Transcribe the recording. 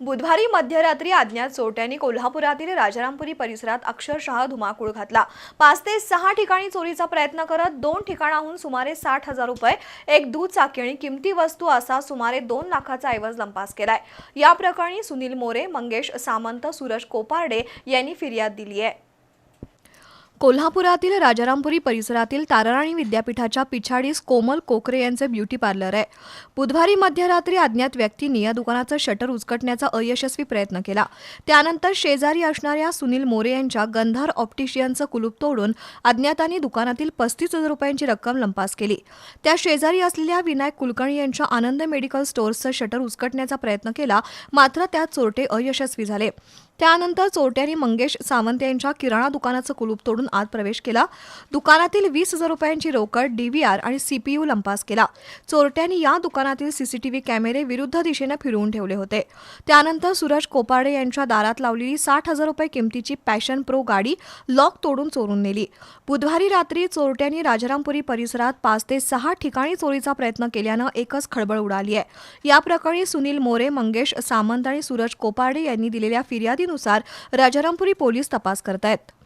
बुधवारी मध्यरात्री अज्ञात चोरट्यांनी कोल्हापुरातील राजारामपुरी परिसरात अक्षरशः धुमाकूळ घातला. पाच ते सहा ठिकाणी चोरीचा प्रयत्न करत दोन ठिकाणाहून सुमारे साठ हजार रुपये एक दुचाकी आणि किमती वस्तू असा सुमारे दोन लाखाचा ऐवज लंपास केलाय. या प्रकरणी सुनील मोरे मंगेश सामंत सूरज कोपार्डे यांनी फिर्याद दिली आहे कोल्हापुरातील राजारामपुरी परिसरातील ताराराणी विद्यापीठाच्या पिछाडीस कोमल कोकरे यांचे ब्युटी पार्लर आहे. बुधवारी मध्यरात्री अज्ञात व्यक्तींनी या दुकानाचं शटर उचकटण्याचा अयशस्वी प्रयत्न केला. त्यानंतर शेजारी असणाऱ्या सुनील मोरे यांच्या गंधार ऑप्टिशियनचं कुलूप तोडून अज्ञातांनी दुकानातील पस्तीस हजार रुपयांची रक्कम लंपास केली. त्या शेजारी असलेल्या विनायक कुलकर्णी यांच्या आनंद मेडिकल स्टोअर्सचं शटर उचकटण्याचा प्रयत्न केला मात्र त्यात चोरटे अयशस्वी झाले. त्यानंतर चोरट्यांनी मंगेश सावंत यांच्या किराणा दुकानाचं कुलूप तोडून आत प्रवेश केला. दुकानातील वीस हजार रुपयांची रोकड डीव्हीआर आणि सीपीयू लंपास केला. चोरट्यांनी या दुकानातील सीसीटीव्ही कॅमेरे विरुद्ध दिशेनं फिरवून ठेवले होते. त्यानंतर सूरज कोपाडे यांच्या दारात लावलेली साठ हजार रुपये किमतीची पॅशन प्रो गाडी लॉक तोडून चोरून नेली. बुधवारी रात्री चोरट्यांनी राजारामपुरी परिसरात पाच ते सहा ठिकाणी चोरीचा प्रयत्न केल्यानं एकच खळबळ उडाली आहे. या प्रकरणी सुनील मोरे मंगेश सामंत आणि सूरज कोपाडे यांनी दिलेल्या माहितीनुसार राजारामपुरी पोलीस तपास करतायत.